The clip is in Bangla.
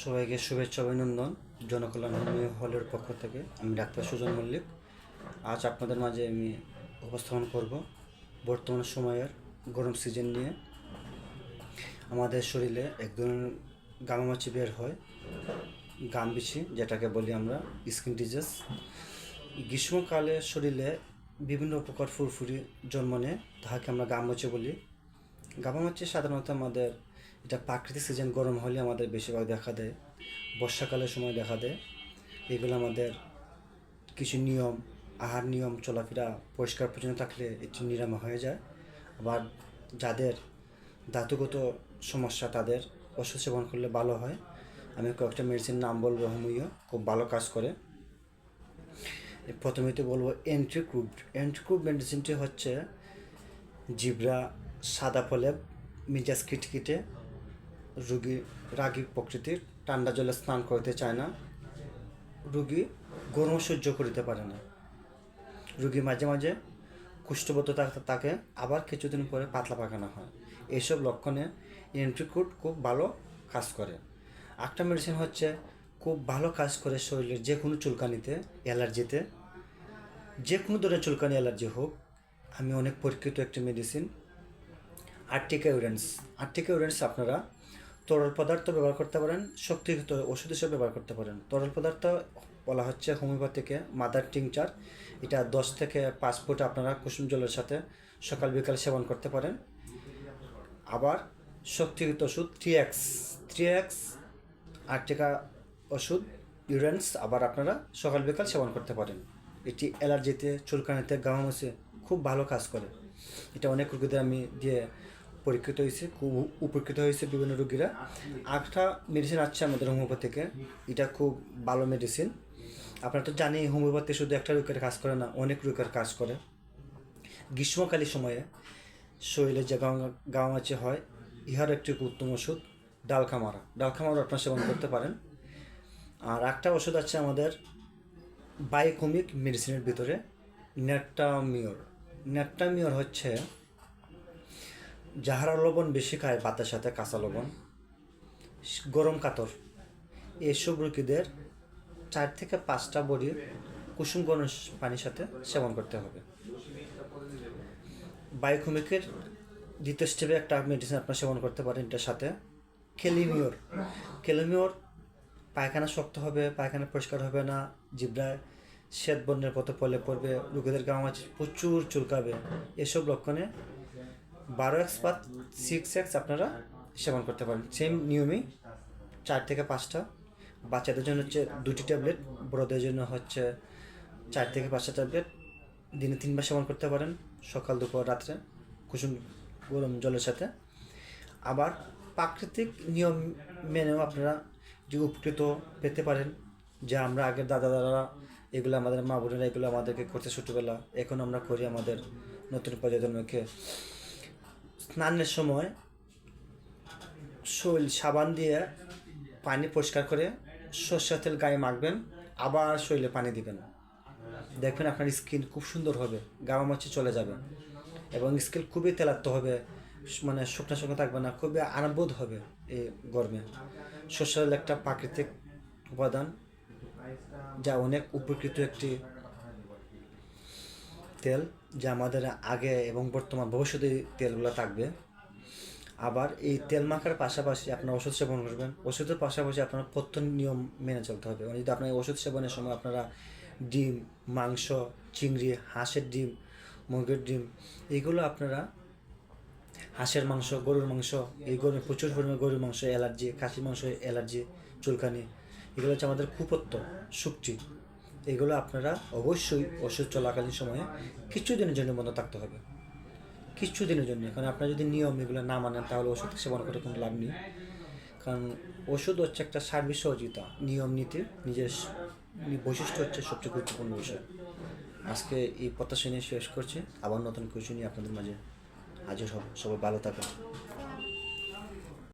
সবাইকে শুভেচ্ছা, অভিনন্দন। জনকল্যাণ হলের পক্ষ থেকে আমি ডাক্তার সুজন মল্লিক। আজ আপনাদের মাঝে আমি উপস্থাপন করব বর্তমান সময়ের গরম সিজন নিয়ে। আমাদের শরীরে এক ধরনের গামামাছি বের হয়, গাম বিছি যেটাকে বলি আমরা, স্কিন ডিজিজ। গ্রীষ্মকালে শরীরে বিভিন্ন প্রকার ফুরফুরি জন্ম নেয়, তাহাকে আমরা গামাচি বলি। গামামাছি সাধারণত আমাদের এটা প্রাকৃতিক সিজন গরম হলে আমাদের বেশিরভাগ দেখা দেয়। বর্ষাকালের সময় দেখা দেয়। এগুলো আমাদের কিছু নিয়ম, আহার নিয়ম, চলাফেরা পরিষ্কার পরিচ্ছন্ন থাকলে একটু নিরাময় হয়ে যায়। আবার যাদের ধাতুগত সমস্যা, তাদের ওষুধ সেবন করলে ভালো হয়। আমি কয়েকটা মেডিসিন নাম বলব হোমিও খুব ভালো কাজ করে। প্রথমে তো বলব এন্ট্রিক্রুড এন্ট্রিক্রুড মেডিসিনটি হচ্ছে জিব্রা সাদা ফলে মিজাজ কিটকিটে রুগী রাগী প্রকৃতির ঠান্ডা জলে স্নান করতে চায় না। রুগী গরম সহ্য করিতে পারে না। রুগী মাঝে মাঝে কুষ্ঠবোধ থাকতে তাকে আবার কিছুদিন পরে পাতলা পায়খানা হয়। এইসব লক্ষণে এন্ট্রিকুট খুব ভালো কাজ করে। একটা মেডিসিন হচ্ছে খুব ভালো কাজ করে শরীরের যে কোনো চুলকানিতে অ্যালার্জিতে। যে কোনো ধরনের চুলকানি অ্যালার্জি হোক, আমি অনেক পরীক্ষিত একটি medicine Urtica urens. Urtica urens আপনারা তরল পদার্থ ব্যবহার করতে পারেন, শক্তিযুক্ত ওষুধ হিসেবে ব্যবহার করতে পারেন। তরল পদার্থ বলা হচ্ছে হোমিওপ্যাথিকে মাদার টিংচার। এটা দশ থেকে পাঁচ ফুট আপনারা কুসুম জলের সাথে সকাল, বিকাল সেবন করতে পারেন। আবার শক্তিযুক্ত ওষুধ থ্রি এক্স থ্রি এক্স আর্টিকা ওষুধ, ইউরেন্স আবার আপনারা সকাল, বিকাল সেবন করতে পারেন। এটি অ্যালার্জিতে, চুলকানিতে, গামামসে খুব ভালো কাজ করে। এটা অনেক রোগীদের আমি দিয়ে পরীক্ষিত হয়েছে, খুব উপকৃত হয়েছে বিভিন্ন রোগীরা। আরেকটা মেডিসিন আছে আমাদের হোমিওপ্যাথিকে এটা খুব ভালো মেডিসিন আপনারা তো জানি হোমিওপ্যাথি শুধু একটা রোগের কাজ করে না, অনেক রোগের কাজ করে। গ্রীষ্মকালীন সময়ে শরীরে যে গামাচি হয়, ইহার একটি উত্তম ওষুধ, ডালখামারা। ডালখামারা আপনারা সেবন করতে পারেন। আর একটা ওষুধ আছে আমাদের বাইকোমিক মেডিসিনের ভিতরে নেট্টামিওর নেট্টামিওর হচ্ছে যাহারা লবণ বেশি খায় ভাতের সাথে, কাঁচা লবণ। গরম কাতর। এসব রোগীদের চার থেকে পাঁচটা বড়ি কুসুম গরম পানির সাথে সেবন করতে হবে। বায়োকুমিকের দ্বিতীয় স্টেপে একটা মেডিসিন আপনার সেবন করতে পারেন এটার সাথে। কেলিমিওর। কেলিমিওর পায়খানা শক্ত হবে, পায়খানা পরিষ্কার হবে না, জিব্রায় শ্বেত বর্ণের পথে পলে পড়বে রোগীদের গামাচ প্রচুর চুলকাবে। এসব লক্ষণে বারো এক্স বা সিক্স এক্স আপনারা সেবন করতে পারেন। সেম নিয়মেই চার থেকে পাঁচটা। বাচ্চাদের জন্য হচ্ছে দুটি ট্যাবলেট বড়দের জন্য হচ্ছে চার থেকে পাঁচটা ট্যাবলেট দিনে তিনবার সেবন করতে পারেন, সকাল, দুপুর, রাত্রে, কুসুম, গরম, জলের সাথে। আবার প্রাকৃতিক নিয়ম মেনেও আপনারা যে উপকৃত পেতে পারেন, যে আমরা আগের দাদা দাদারা এগুলো আমাদের মা বোনেরা এগুলো আমাদেরকে করতে ছোটোবেলা। এখন আমরা করি আমাদের নতুন প্রজন্মকে। স্নানের সময় শৈল সাবান দিয়ে পানি পরিষ্কার করে সর্ষের তেল গায়ে মাখবেন, আবার শরীরে পানি দিবেন। দেখবেন আপনার স্কিন খুব সুন্দর হবে গাওয়া মাছি চলে যাবে এবং স্কিন খুবই তেলাত্ম হবে মানে শুকনো শুকনো থাকবে না, খুবই আরামবোধ হবে এই গরমে। সর্ষের তেল একটা প্রাকৃতিক উপাদান যা অনেক উপকৃত একটি তেল। যা আমাদের আগে এবং বর্তমান ভবিষ্যতে তেলগুলো থাকবে। আবার এই তেল মাখার পাশাপাশি আপনার ওষুধ সেবন করবেন। ওষুধের পাশাপাশি আপনার প্রত্য নিয়ম মেনে চলতে হবে। মানে যদি আপনার ওষুধ সেবনের সময় আপনারা ডিম, মাংস, চিংড়ি, হাঁসের ডিম, মুরগির ডিম এইগুলো আপনারা হাঁসের মাংস, গরুর মাংস, এই গরমে প্রচুর পরিমাণে গরুর মাংস, অ্যালার্জি, খাসির মাংস অ্যালার্জি, চুলকানি, এগুলো হচ্ছে আমাদের কুপত্য শক্তি। এগুলো আপনারা অবশ্যই ওষুধ চলাকালীন সময়ে কিছু দিনের জন্য বন্ধ থাকতে হবে। কিছু দিনের জন্য। কারণ আপনারা যদি নিয়ম এগুলো না মানেন, তাহলে ওষুধ সেবন করে কোনো লাভ নেই। কারণ ওষুধ হচ্ছে একটা সার্ভিস সহযোগিতা। নিয়ম, নীতি, নিজের বৈশিষ্ট্য হচ্ছে সবচেয়ে গুরুত্বপূর্ণ বিষয়। আজকে এই প্রত্যাশা নিয়ে শেষ করছি। আবার নতুন কিছু নিয়ে আপনাদের মাঝে হাজির হব। সবাই ভালো থাকেন